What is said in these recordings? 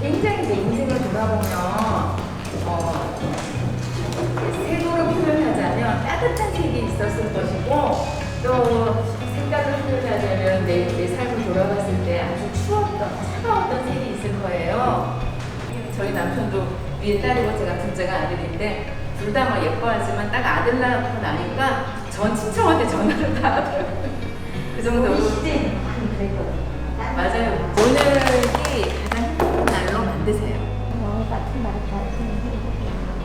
굉장히 내 인생을 돌아보면 어, 색으로 표현하자면 따뜻한 책이 있었을 것이고 또 생각을 표현하자면 내, 내 삶을 돌아봤을 때 아주 추웠던 차가웠던 책이 있을 거예요. 저희 남편도 위에 딸이고 제가 둘째가 아들인데 둘 다 막 예뻐하지만 딱 아들 낳고 나니까 전 친척한테 전화를 다그 정도로. 시대는 많이 맞아요. 오늘 만드세요. 뭐 같은 날 같은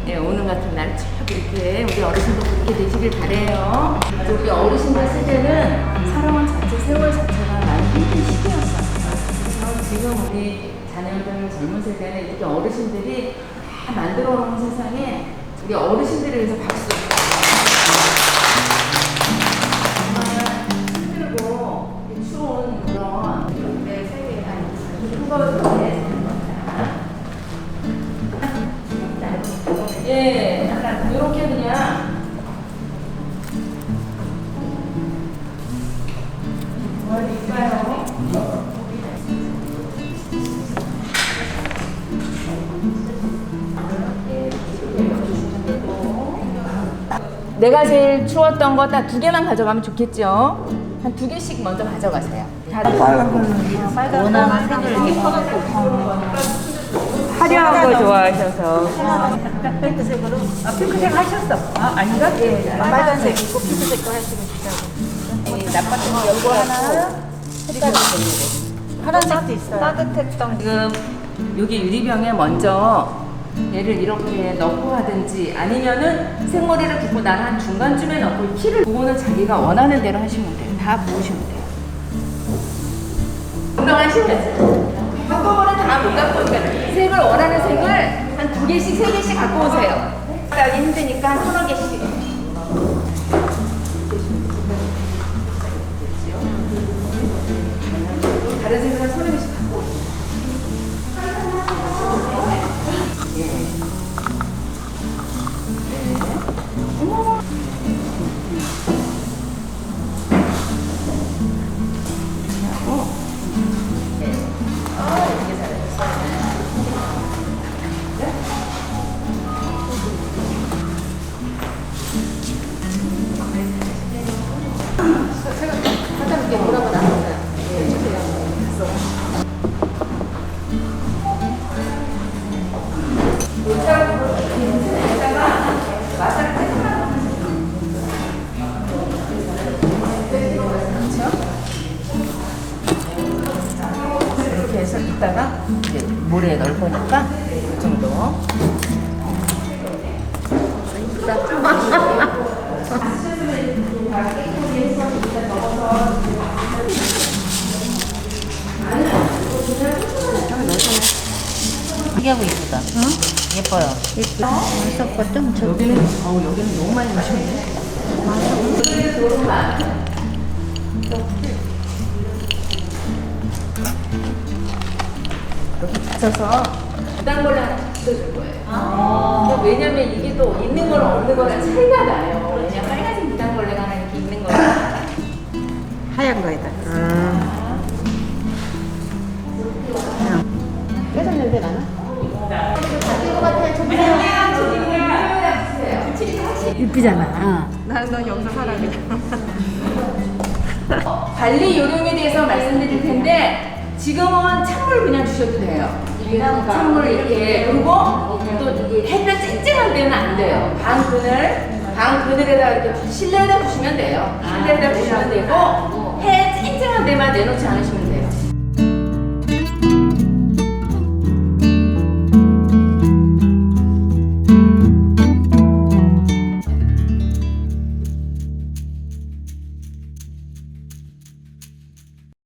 네, 오늘 같은 날 쭉 이렇게 우리 어르신도 그렇게 되시길 바래요. 우리 어르신들 세대는 살아온 자체, 세월 자체가 많이 힘든 시기였어요. 그래서 지금 우리 자녀들 젊은 세대는 이렇게 어르신들이 다 만들어 놓은 세상에 우리 어르신들을 위해서 박수. 예, 약간 이렇게 그냥 뭐일까요? 내가 제일 추웠던 거 딱 두 개만 가져가면 좋겠죠? 한 두 개씩 먼저 가져가세요. 다른 원하는 색을 이렇게 화려한 거 좋아하셔서. 핑크색으로? 아 핑크색 하셨어. 아 아닌가? 예 빨간색. 있고 핑크색도 하시고 싶다고. 나빴던 요거 하나 색깔이 파란색도 있어요. 따뜻했던 지금 여기 유리병에 먼저 얘를 이렇게 넣고 하든지 아니면은 생머리를 붓고 난 한 중간쯤에 넣고 키를 그거는 자기가 원하는 대로 하시면 돼요. 다 부으시면 돼요. 운동하시면 돼요. 한꺼번에 다못 갖고 오니까 색을 한두 개씩 세 개씩 갖고 오세요. 힘드니까 한 서너 개씩. 이따가 이제 모래에 넣을 거니까 이 정도. 특이하고 예쁘다 응? 예뻐요 예뻐 좀 저. 여기는 어우 여기는 너무 많이 마셨네. 이 렇게 붙여서 부당걸레 하나 붙여줄 거예요. 근데 왜냐면 이게 또 있는 거랑 없는 거랑 차이가 나요. 왜냐면 빨간색 부당걸레가 하나 이렇게 있는 거랑 하얀 거에다 깨끗 냄새 나나? 이쁘잖아 나는 영상 하라 그래. 관리 요령에 대해서 말씀드릴 텐데 지금은 찬물 그냥 주셔도 돼요. 찬물 이렇게 그리고 또 햇볕 쨍쨍한 데는 안 돼요. 방 그늘 방 그늘에다 이렇게 실내에다 두시면 돼요. 실내에다 두시면 되고 해 쨍쨍한 데만 내놓지 않으시면